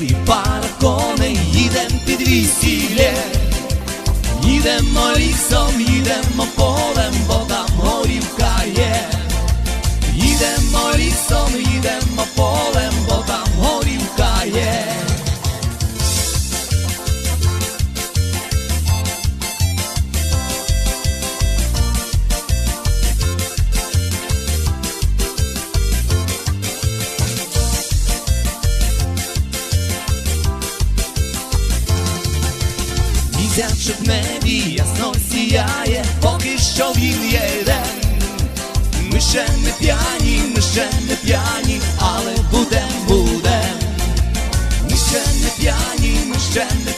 білий пара коней, їдем під весілля, їдемо лісом. Місячок в небі ясно сіяє, поки що він є день. Ми ще не п'яні, ми ще не п'яні, але будем, будем. Ми ще не п'яні, ми ще не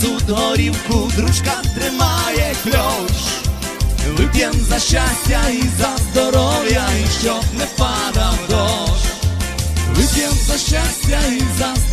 Несуть горівку, дружка тримає ключ. Вип'єм за щастя і за здоров'я, і щоб не падав дощ. Вип'єм за щастя і за здоров'я,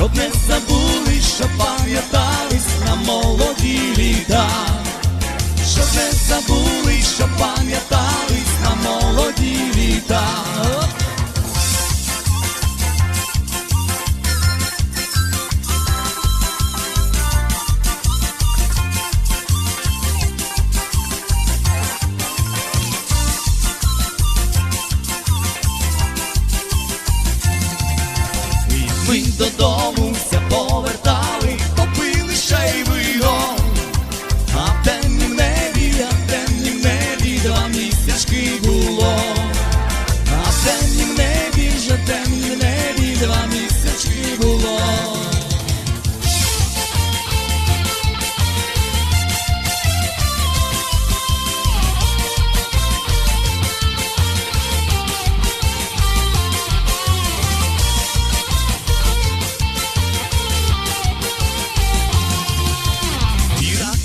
щоб не забули, що пам'ятались на молоді літа, щоб не забули, що пам'ятались на молоді літа. Оп! І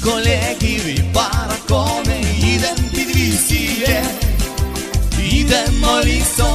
колегів і пара коней, їдем під вісіє, Йдемо лісом,